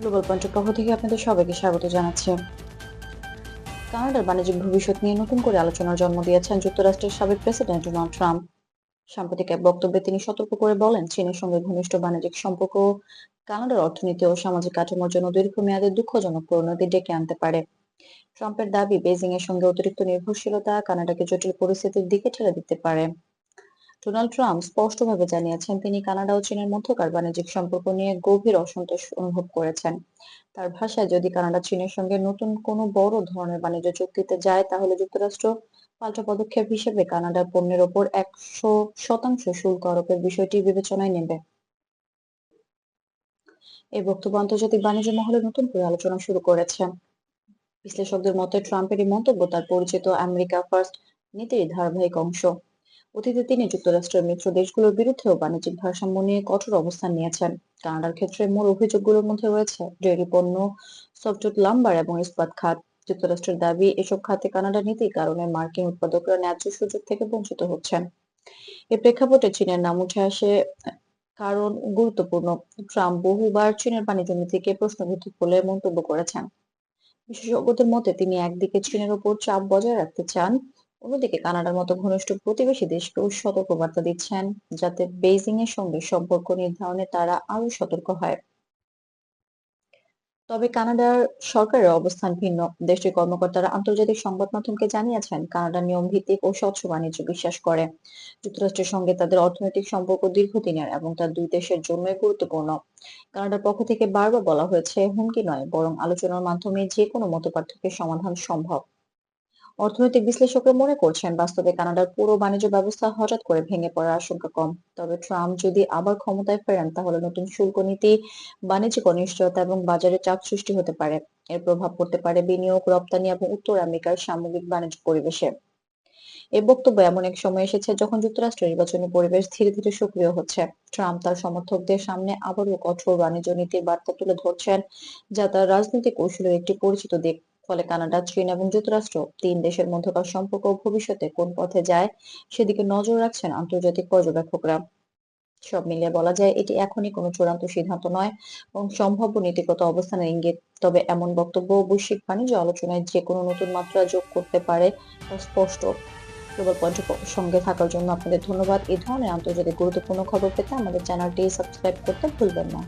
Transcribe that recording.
Global পয়েন্টের পক্ষ থেকে আপনাদের সবাইকে স্বাগত জানাচ্ছি। কানাডার বাণিজ্যিক ভবিষ্যৎ নিয়ে নতুন করে আলোচনার জন্ম দিয়েছেন যুক্তরাষ্ট্রের সাবেক প্রেসিডেন্ট ডোনাল্ড ট্রাম্প। সাম্প্রতিক এক বক্তব্যে তিনি সতর্ক করে বলেন, চীনের সঙ্গে ঘনিষ্ঠ বাণিজ্যিক সম্পর্ক কানাডার অর্থনীতি ও সামাজিক কাঠামোর জন্য দীর্ঘমেয়াদী দুঃখজনক পরিণতি ডেকে আনতে পারে। ট্রাম্পের দাবি বেজিং এর সঙ্গে অতিরিক্ত নির্ভরশীলতা কানাডাকে জটিল পরিস্থিতির দিকে ঠেলে দিতে পারে। ডোনাল্ড ট্রাম্প স্পষ্টভাবে জানিয়েছেন, তিনি কানাডা ও চীনের মধ্যকার বাণিজ্যিক সম্পর্ক নিয়ে গভীর অসন্তোষ অনুভব করেছেন। তার ভাষায়, যদি কানাডা চীনের সঙ্গে নতুন কোনো বড় ধরনের বাণিজ্য চুক্তিতে যায়, তাহলে যুক্তরাষ্ট্র পাল্টা পদক্ষেপ হিসেবে কানাডার পণ্যের ওপর একশো শতাংশ শুল্ক আরোপের বিষয়টি বিবেচনায় নেবে। এই বক্তব্য আন্তর্জাতিক বাণিজ্য মহলে নতুন করে আলোচনা শুরু করেছে। বিশ্লেষকদের মতে, ট্রাম্পের এই মন্তব্য তার পরিচিত আমেরিকা ফার্স্ট নীতির ধারাবাহিক অংশ। অতীতে তিনি যুক্তরাষ্ট্রের মিত্র দেশগুলোর বিরুদ্ধেও বাণিজ্যিক ভারসাম্য নিয়ে কঠোর অবস্থান নিয়েছেন। কানাডার ক্ষেত্রে মূল অভিযোগগুলোর মধ্যে রয়েছে ডেয়ারি পণ্য সফটউড লাম্বার এবং ইস্পাত খাত। যুক্তরাষ্ট্রের দাবি, এসব খাতে কানাডার নীতির কারণে মার্কিন উৎপাদকরা ন্যায্য সুযোগ থেকে বঞ্চিত হচ্ছেন। এ প্রেক্ষাপটে চীনের নাম উঠে আসে কারণ গুরুত্বপূর্ণ। ট্রাম্প বহুবার চীনের বাণিজ্য নীতিকে প্রশ্নবিদ্ধ বলে মন্তব্য করেছেন। বিশেষজ্ঞদের মতে, তিনি একদিকে চীনের উপর চাপ বজায় রাখতে চান অন্যদিকে কানাডার মতো ঘনিষ্ঠ প্রতিবেশী দেশকেও সতর্কবার্তা দিচ্ছেন, যাতে বেইজিং এর সঙ্গে সম্পর্ক নির্ধারণে তারা আরও সতর্ক হয়। তবে কানাডার সরকারের অবস্থান ভিন্ন। দেশটির কর্মকর্তারা আন্তর্জাতিক সংবাদ মাধ্যমকে জানিয়েছেন কানাডা নিয়ম ভিত্তিক ও স্বচ্ছ বাণিজ্য বিশ্বাস করে। যুক্তরাষ্ট্রের সঙ্গে তাদের অর্থনৈতিক সম্পর্ক দীর্ঘদিনের এবং তার দুই দেশের জন্যই গুরুত্বপূর্ণ। কানাডার পক্ষ থেকে বারবার বলা হয়েছে, হুমকি নয়, বরং আলোচনার মাধ্যমে যে কোনো মতপার্থক্যের সমাধান সম্ভব। অর্থনৈতিক বিশ্লেষকরা মনে করছেন বাস্তবে কানাডার পুরো বাণিজ্য ব্যবস্থা হঠাৎ করে ভেঙে পড়ার আশঙ্কা কম। তবে ট্রাম্প যদি আবার ক্ষমতায় ফেরেন, তাহলে নতুন শুল্ক নীতি, বাণিজ্যিক অনিশ্চয়তা এবং বাজারে চাপ সৃষ্টি হতে পারে। এর প্রভাব পড়তে পারে বিনিয়োগ, রপ্তানি এবং উত্তর আমেরিকার সামগ্রিক বাণিজ্য পরিবেশে। এই বক্তব্য এমন এক সময় এসেছে যখন যুক্তরাষ্ট্রের নির্বাচনী পরিবেশ ধীরে ধীরে সক্রিয় হচ্ছে। ট্রাম্প তার সমর্থকদের সামনে আবারও কঠোর বাণিজ্য নীতির বার্তা তুলে ধরছেন, যা তার রাজনৈতিক কৌশলের একটি পরিচিত দিক। ফলে কানাডা, চীন এবং যুক্তরাষ্ট্র তিন দেশের মধ্যকার সম্পর্ক ভবিষ্যতে কোন পথে যায় সেদিকে নজর রাখছেন আন্তর্জাতিক পর্যবেক্ষকরা। সব মিলিয়ে বলা যায়, এটি এখনই কোনো চূড়ান্ত সিদ্ধান্ত নয় এবং সম্ভাব্য নীতিগত অবস্থানের ইঙ্গিত। তবে এমন বক্তব্য বৈশ্বিক বাণিজ্য আলোচনায় যে কোনো নতুন মাত্রা যোগ করতে পারে তা স্পষ্ট। গ্লোবাল পয়েন্টের সঙ্গে থাকার জন্য আপনাদের ধন্যবাদ। এই ধরনের আন্তর্জাতিক গুরুত্বপূর্ণ খবর পেতে আমাদের চ্যানেলটি সাবস্ক্রাইব করতে ভুলবেন না।